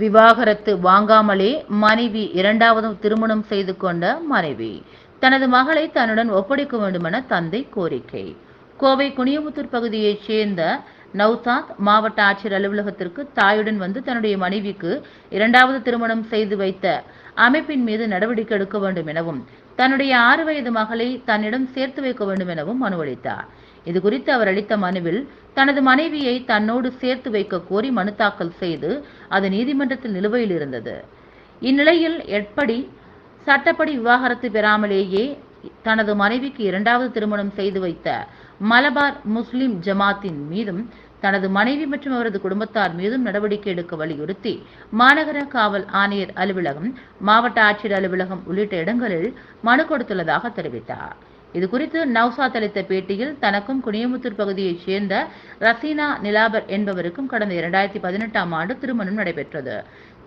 விவாகரத்து வாங்காமலே மனைவி இரண்டாவது திருமணம் செய்து கொண்ட மனைவி. தனது மகளை தன்னுடன் ஒப்படைக்க வேண்டுமென தந்தை கோரிக்கை. கோவை குனியமுத்தூர் பகுதியைச் சேர்ந்த நவ்சாத் மாவட்ட ஆட்சியர் அலுவலகத்திற்கு தாயுடன் வந்து தன்னுடைய மனைவிக்கு இரண்டாவது திருமணம் செய்து வைத்த அமைப்பின் மீது நடவடிக்கை எடுக்க வேண்டும் எனவும் தன்னுடைய ஆறு வயது மகளை தன்னிடம் சேர்த்து வைக்க வேண்டும் எனவும் மனு அளித்தார் இது குறித்து அவர் அளித்த மனுவில் தனது மனைவியை தன்னோடு சேர்த்து வைக்க கோரி மனு தாக்கல் செய்து அது நீதிமன்றத்தில் நிலுவையில் இருந்தது. இந்நிலையில் எப்படி சட்டப்படி விவாகரத்து பெறாமலேயே தனது மனைவிக்கு இரண்டாவது திருமணம் செய்து வைத்த மலபார் முஸ்லிம் ஜமாத்தின் மீதும் தனது மனைவி மற்றும் அவரது குடும்பத்தார் மீதும் நடவடிக்கை எடுக்க வலியுறுத்தி மாநகர காவல் ஆணையர் அலுவலகம் மாவட்ட ஆட்சியர் அலுவலகம் உள்ளிட்ட இடங்களில் மனு கொடுத்துள்ளதாக தெரிவித்தார். இது குறித்து நவ்சாத் அளித்த பேட்டியில் தனக்கும் குனியமுத்தூர் பகுதியைச் சேர்ந்த ரசீனா நிலாபர் என்பவருக்கும் கடந்த இரண்டாயிரத்தி பதினெட்டாம் ஆண்டு திருமணம் நடைபெற்றது.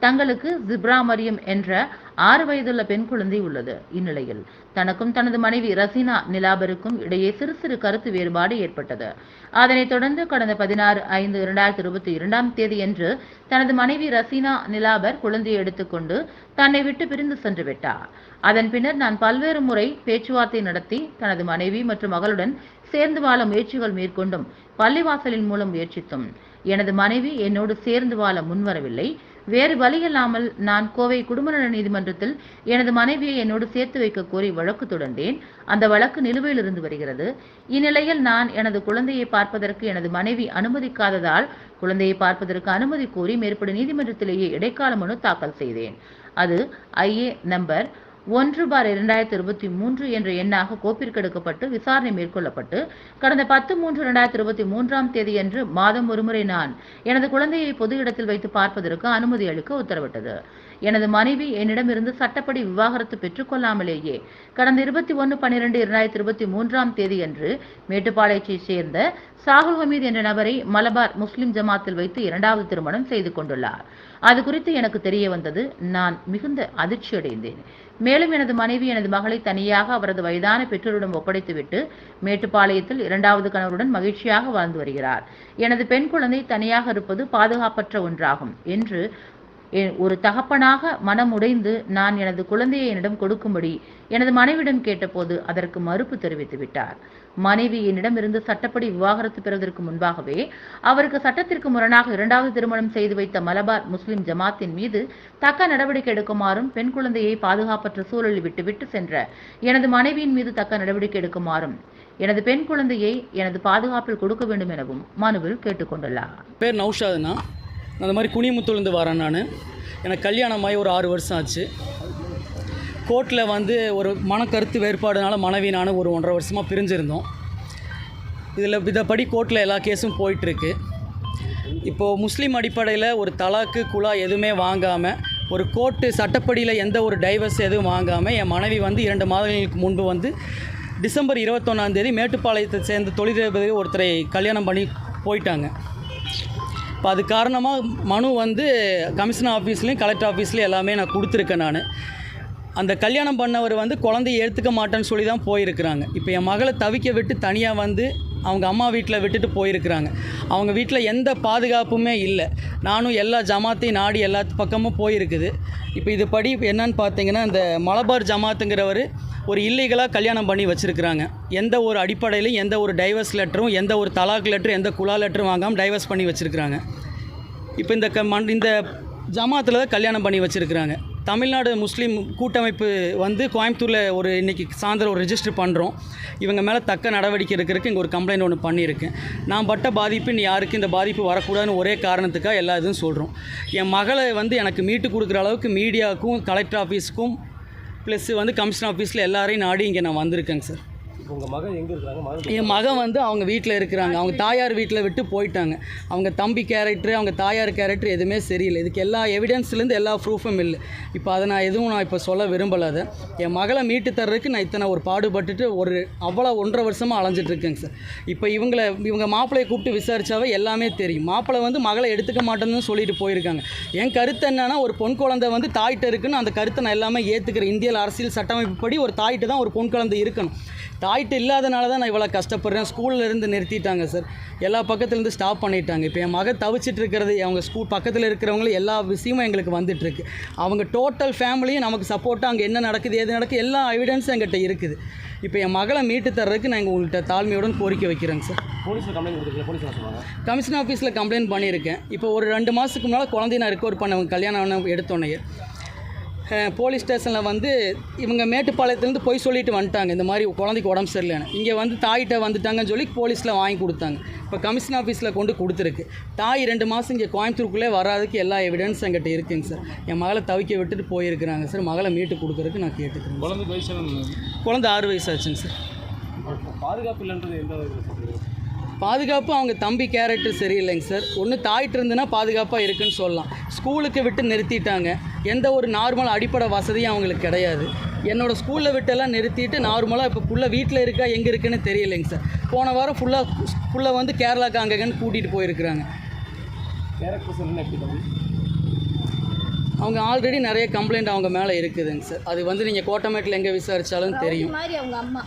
தங்களுக்கு ஜிப்ரா மரியம் என்ற ஆறு வயதுள்ள பெண் குழந்தை உள்ளது. இந்நிலையில் தனக்கும் தனது மனைவி ரசீனா நிலாபருக்கும் இடையே சிறு சிறு கருத்து வேறுபாடு ஏற்பட்டது. அதனைத் தொடர்ந்து கடந்த பதினாறு ஐந்து இரண்டாயிரத்தி இருபத்தி இரண்டாம் தேதியன்று தனது மனைவி ரசீனா நிலாபர் குழந்தையை எடுத்துக்கொண்டு தன்னை விட்டு பிரிந்து சென்று விட்டார். அதன் பின்னர் நான் பல்வேறு முறை பேச்சுவார்த்தை நடத்தி தனது மனைவி மற்றும் மகளுடன் சேர்ந்து வாழ முயற்சிகள் மேற்கொண்டும் பள்ளிவாசலின் மூலம் முயற்சித்தும். எனது மனைவி என்னோடு சேர்ந்து வாழ முன்வரவில்லை. வேறு வழியில்லாமல் நான் கோவை குடும்பநல நீதிமன்றத்தில் எனது மனைவியை என்னோடு சேர்த்து வைக்க கோரி வழக்கு தொடர்ந்தேன். அந்த வழக்கு நிலுவையில் இருந்து வருகிறது. இந்நிலையில் நான் எனது குழந்தையை பார்ப்பதற்கு எனது மனைவி அனுமதிக்காததால் குழந்தையை பார்ப்பதற்கு அனுமதி கோரி மேற்படி நீதிமன்றத்திலேயே இடைக்கால மனு தாக்கல் செய்தேன். அது ஐஏ நம்பர் ஒன்று பார் இரண்டாயிரத்தி இருபத்தி மூன்று என்ற எண்ணாக கோப்பிற்கெடுக்கப்பட்டு விசாரணை மேற்கொள்ளப்பட்டு கடந்த பத்து மூன்று இரண்டாயிரத்தி இருபத்தி மூன்றாம் தேதியன்று மாதம் ஒருமுறை நான் எனது குழந்தையை பொது இடத்தில் வைத்து பார்ப்பதற்கு அனுமதி அளிக்க உத்தரவிட்டது. எனது மனைவி என்னிடமிருந்து சட்டப்படி விவாகரத்து பெற்றுக்கொள்ளாமலேயே கடந்த இருபத்தி ஒன்று பன்னிரெண்டு இரண்டாயிரத்தி இருபத்தி மூன்றாம் தேதியன்று மேட்டுப்பாளையத்தைச் சேர்ந்த சாகுல் ஹமீத் என்ற நபரை மலபார் முஸ்லிம் ஜமாத்தில் வைத்து இரண்டாவது திருமணம் செய்து கொண்டுள்ளார். அது குறித்து எனக்கு தெரிய வந்தது நான் மிகுந்த அதிர்ச்சி அடைந்தேன் மேலும் எனது மனைவி எனது மகளை தனியாக அவரது வயதான பெற்றோரிடம் ஒப்படைத்துவிட்டு மேட்டுப்பாளையத்தில் இரண்டாவது கணவருடன் மகிழ்ச்சியாக வாழ்ந்து வருகிறார். எனது பெண் குழந்தை தனியாக இருப்பது பாதுகாப்பற்ற ஒன்றாகும் என்று ஒரு தகப்பனாக மனம் உடைந்து நான் எனது குழந்தையை என்னிடம் கொடுக்கும்படி எனது மனைவிடம் கேட்டபோது அதற்கு மறுப்பு தெரிவித்து விட்டார். மனைவி என்னிடமிருந்து சட்டப்படி விவாகரத்து பெறுவதற்கு முன்பாகவே அவருக்கு சட்டத்திற்கு முரணாக இரண்டாவது திருமணம் செய்து வைத்த மலபார் முஸ்லிம் ஜமாத்தின் மீது தக்க நடவடிக்கை எடுக்குமாறும் பெண் குழந்தையை பாதுகாப்பற்ற சூழலில் விட்டுவிட்டு சென்ற எனது மனைவியின் மீது தக்க நடவடிக்கை எடுக்குமாறும் எனது பெண் குழந்தையை எனது பாதுகாப்பில் கொடுக்க வேண்டும் எனவும் மனுவில் கேட்டுக்கொண்டுள்ளார். பேர் நௌஷாதுனா அந்த இந்த மாதிரி குனிமுத்துலேருந்து வரேன் நான். எனக்கு கல்யாணம் ஆகி ஒரு ஆறு வருஷம் ஆச்சு. கோர்ட்டில் வந்து ஒரு மனக்கருத்து வேறுபாடுனால மனைவி நானும் ஒரு ஒன்றரை வருஷமாக பிரிஞ்சிருந்தோம். இதில் இதப்படி கோர்ட்டில் எல்லா கேஸும் போயிட்டுருக்கு இப்போது முஸ்லீம் அடிப்படையில் ஒரு தலாக்கு குழா எதுவுமே வாங்காமல் ஒரு கோர்ட்டு சட்டப்படியில் எந்த ஒரு டைவர்ஸ் எதுவும் வாங்காமல் என் மனைவி வந்து இரண்டு மாதங்களுக்கு முன்பு வந்து டிசம்பர் இருபத்தொன்னாந்தேதி மேட்டுப்பாளையத்தை சேர்ந்த தொழிலதிபதி ஒருத்தரை கல்யாணம் பண்ணி போயிட்டாங்க. இப்போ அது காரணமாக மனு வந்து கமிஷனர் ஆஃபீஸ்லேயும் கலெக்டர் ஆஃபீஸ்லேயும் எல்லாமே நான் கொடுத்துருக்கேன் நான். அந்த கல்யாணம் பண்ணவர் வந்து குழந்தைய எடுத்துக்க மாட்டேன்னு சொல்லி தான் போயிருக்கிறாங்க. இப்போ என் மகளை தவிக்க விட்டு தனியாக வந்து அவங்க அம்மா வீட்டில் விட்டுட்டு போயிருக்கிறாங்க. அவங்க வீட்டில் எந்த பாதுகாப்புமே இல்லை. நானும் எல்லா ஜமாத்தையும் நாடி எல்லா பக்கமும் போயிருக்குது. இப்போ இது படி என்னன்னு பார்த்தீங்கன்னா இந்த மலபார் ஜமாத்துங்கிறவர் ஒரு இல்லீகலாக கல்யாணம் பண்ணி வச்சுருக்கிறாங்க. எந்த ஒரு அடிப்படையிலும் எந்த ஒரு டைவர்ஸ் லெட்டரும் எந்த ஒரு தலாக் லெட்டரும் எந்த குலா லெட்டரும் வாங்காமல் டைவர்ஸ் பண்ணி வச்சுருக்கிறாங்க. இப்போ இந்த க மண் இந்த ஜமாத்தில் தான் கல்யாணம் பண்ணி வச்சுருக்கிறாங்க. தமிழ்நாடு முஸ்லீம் கூட்டமைப்பு வந்து கோயம்புத்தூரில் ஒரு இன்றைக்கி சாயந்தரம் ஒரு ரெஜிஸ்டர் பண்ணுறோம் இவங்க மேலே தக்க நடவடிக்கை இருக்கிறதுக்கு இங்கே ஒரு கம்ப்ளைண்ட் ஒன்று பண்ணியிருக்கேன். நான் பட்ட பாதிப்பு இனி யாருக்கும் இந்த பாதிப்பு வரக்கூடாதுன்னு ஒரே காரணத்துக்காக எல்லா இதுவும் சொல்கிறோம் என் மகளை வந்து எனக்கு மீட்டு கொடுக்குற அளவுக்கு மீடியாவுக்கும் கலெக்டர் ஆஃபீஸுக்கும் ப்ளஸ் வந்து கமிஷன் ஆஃபீஸில் எல்லாரையும் நாடி இங்கே நான் வந்திருக்கேங்க சார் உங்கள் மகன் எங்கே இருக்கிறாங்க? மகன் என் மகன் வந்து அவங்க வீட்டில் இருக்கிறாங்க. அவங்க தாயார் வீட்டில் விட்டு போயிட்டாங்க. அவங்க தம்பி கேரக்டர் அவங்க தாயார் கேரக்டர் எதுவுமே சரியில்லை. இதுக்கு எல்லா எவிடன்ஸ்லேருந்து எல்லா ப்ரூஃபும் இல்லை. இப்போ அதை நான் எதுவும் நான் இப்போ சொல்ல விரும்பலை அதை. என் மகளை மீட்டு தர்றதுக்கு நான் இத்தனை ஒரு பாடுபட்டுட்டு ஒரு அவ்வளோ ஒன்றரை வருஷமாக அலைஞ்சிட்ருக்கேங்க சார் இப்போ இவங்களை இவங்க மாப்பிள்ளையை கூப்பிட்டு விசாரித்தாவே எல்லாமே தெரியும். மாப்பிள்ளை வந்து மகளை எடுத்துக்க மாட்டேன்னு சொல்லிட்டு போயிருக்காங்க. என் கருத்து என்னென்னா ஒரு பொன் குழந்தை வந்து தாய்கிட்ட இருக்குன்னு அந்த கருத்தை நான் எல்லாமே ஏற்றுக்கிறேன் இந்திய அரசியல் சட்டமைப்பு படி ஒரு தாய்கிட்ட தான் ஒரு பொன் குழந்தை இருக்கணும். தாய் தாய்ட்டு இல்லாதனால தான் நான் இவ்வளோ கஷ்டப்படுறேன். ஸ்கூல்ல இருந்து நிறுத்திட்டாங்க சார் எல்லா பக்கத்துலேருந்து ஸ்டாப் பண்ணிட்டாங்க. இப்போ என் மக தவிச்சிட்டு இருக்கிறது அவங்க ஸ்கூல் பக்கத்தில் இருக்கிறவங்களும் எல்லா விஷயமும் எங்களுக்கு வந்துட்டு இருக்கு. அவங்க டோட்டல் ஃபேமிலியும் நமக்கு சப்போர்ட்டாக அங்கே என்ன நடக்குது எது நடக்குது எல்லா எவிடன்ஸும் எங்கிட்ட இருக்குது. இப்போ என் மகளை மீட்டு தர்றதுக்கு நான் உங்கள்கிட்ட தாழ்மையுடன் கோரிக்கை வைக்கிறேங்க சார் போலீஸில் கம்ப்ளைண்ட் கமிஷன் ஆஃபீஸில் கம்ப்ளைண்ட் பண்ணியிருக்கேன். இப்போ ஒரு ரெண்டு மாதத்துக்கு முன்னால் குழந்தைய நான் ரெக்கவர் பண்ணவங்க கல்யாணம் எடுத்தோன்னே போலீஸ் ஸ்டேஷனில் வந்து இவங்க மேட்டுப்பாளையத்துலேருந்து போய் சொல்லிட்டு வந்துட்டாங்க. இந்த மாதிரி குழந்தைக்கு உடம்பு சரியில்லைன்னு. இங்கே வந்து தாயிட்ட வந்துட்டாங்கன்னு சொல்லி போலீஸில் வாங்கி கொடுத்தாங்க. இப்போ கமிஷன் ஆஃபீஸில் கொண்டு கொடுத்துருக்கு. தாய் ரெண்டு மாதம் இங்கே கோயம்புத்தூருக்குள்ளே வராதுக்கு எல்லா எவிடன்ஸ் என்கிட்ட இருக்குங்க சார். என் மகளை தவிக்க விட்டுட்டு போயிருக்கிறாங்க சார். மகளை மீட்டு கொடுக்குறதுக்கு நான் கேட்டுக்கிறேன். குழந்தை வயசு குழந்தை ஆறு வயசு ஆச்சுங்க சார். பாதுகாப்பு இல்லைன்றது எந்த பாதுகாப்பு அவங்க தம்பி கேரக்டர் சரியில்லைங்க சார் ஒன்று தாயிட்டு இருந்துன்னா பாதுகாப்பாக இருக்குன்னு சொல்லலாம். ஸ்கூலுக்கு விட்டு நிறுத்திட்டாங்க. எந்த ஒரு நார்மல் அடிப்படை வசதியும் அவங்களுக்கு கிடையாது. என்னோடய ஸ்கூலில் விட்டெல்லாம் நிறுத்திட்டு நார்மலாக இப்போ புள்ள வீட்டில் இருக்கா எங்கே இருக்குன்னு தெரியலைங்க சார் போன வாரம் ஃபுல்லாக ஃபுல்லாக வந்து கேரளாக்கு அங்கங்கன்னு கூட்டிகிட்டு போயிருக்கிறாங்க. அவங்க ஆல்ரெடி நிறைய கம்ப்ளைண்ட் அவங்க மேலே இருக்குதுங்க சார் அது வந்து நீங்கள் கோட்டமேட்டில் எங்கே விசாரித்தாலும் தெரியும். அவங்க அம்மா.